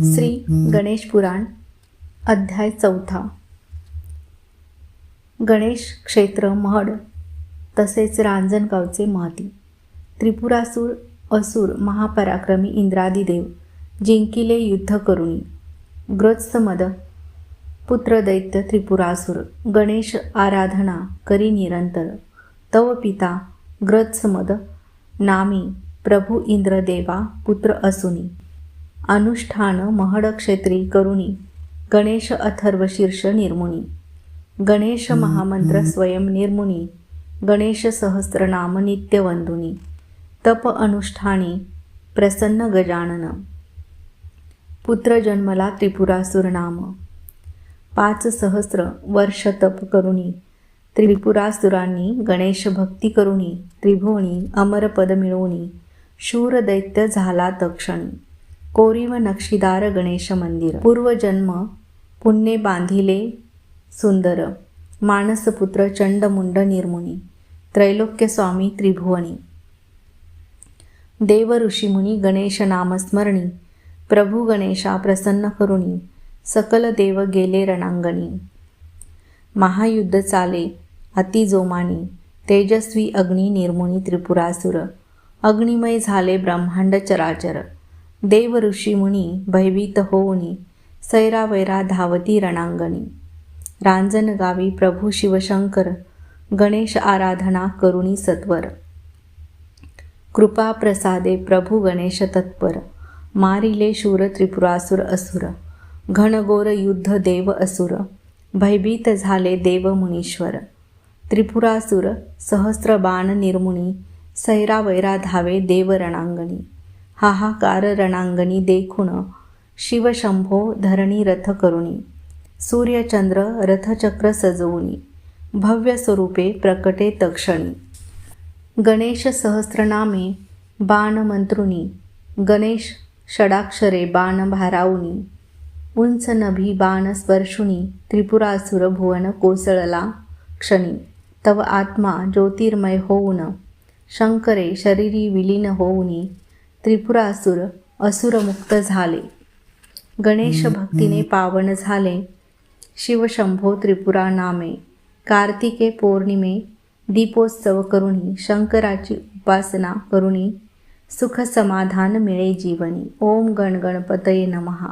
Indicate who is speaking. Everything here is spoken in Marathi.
Speaker 1: श्री गणेश पुराण अध्याय चौथा. गणेश क्षेत्र महड तसेच रांजणगावचे महती त्रिपुरासूर असुर महापराक्रमी इंद्रादिदेव जिंकिले युद्ध करुणी. ग्रत्समद पुत्रदैत्य त्रिपुरासूर गणेश आराधना करी निरंतर. तव पिता ग्रत्समद नामी प्रभू इंद्रदेवा पुत्र असुनी. अनुष्ठान महडक्षेत्री करुणी गणेश अथर्व शीर्ष निर्मुनी गणेश महामंत्र स्वयं निर्मुनी गणेश सहस्रनाम नित्यवंदुनी तप अनुष्ठानी प्रसन्न गजानन. पुत्र जन्मला त्रिपुरासुर नाम पाच सहस्र वर्ष तप करुणी त्रिपुरासुरांनी गणेश भक्ती करुणी त्रिभुवनी अमरपद मिळवणी शूर दैत्य झाला तक्षणी. कोरीव नक्षीदार गणेश मंदिर. पूर्वजन्म पुण्ये बांधिले सुंदर. मानसपुत्र चंडमुंड निर्मुनी. त्रैलोक्य स्वामी त्रिभुवनी. देव ऋषीमुनी गणेश नामस्मरणी. प्रभू गणेशा प्रसन्न करुणी. सकल देव गेले रणांगणी. महायुद्ध चाले अतिजोमानी तेजस्वी अग्नी निर्मुनी त्रिपुरासुर. अग्निमय झाले ब्रह्मांड चराचर. देव ऋषी मुनी भयभीत होऊनी सैरावैरा धावती रणांगणी. रांजन गावी प्रभू शिवशंकर गणेश आराधना करुणी सत्वर. कृपा प्रसादे प्रभू गणेश तत्पर मारिले शूर त्रिपुरासुर असुर घनगोर युद्ध देव असुर भयभीत झाले देव मुनीश्वर. त्रिपुरासुर सहस्र बाण निर्मुनी सैरावैरा धावे देव रणांगणी. हाहाकार रणांगणी देखुण शिवशंभो धरणी रथ करुणी सूर्यचंद्र रथचक्र सजवुनी भव्य स्वरूपे प्रकटे तक्षणी गणेश सहस्रनामे बाण मंत्रुणी गणेश षडाक्षरे बाण भारावुनी उंच नभी बाण स्पर्शुनी त्रिपुरासुर भुवन कोसळला क्षणी तव आत्मा ज्योतिर्मय होऊन शंकरे शरीरी विलीन होऊनी त्रिपुरासुर असुरमुक्त झाले. गणेश भक्तीने पावन झाले. शिवशंभो त्रिपुरा नामे कार्तिके पौर्णिमे दीपोत्सव करुणी शंकराची उपासना करुणी सुख समाधान मिळे जीवनी. ओम गणगणपतये नमहा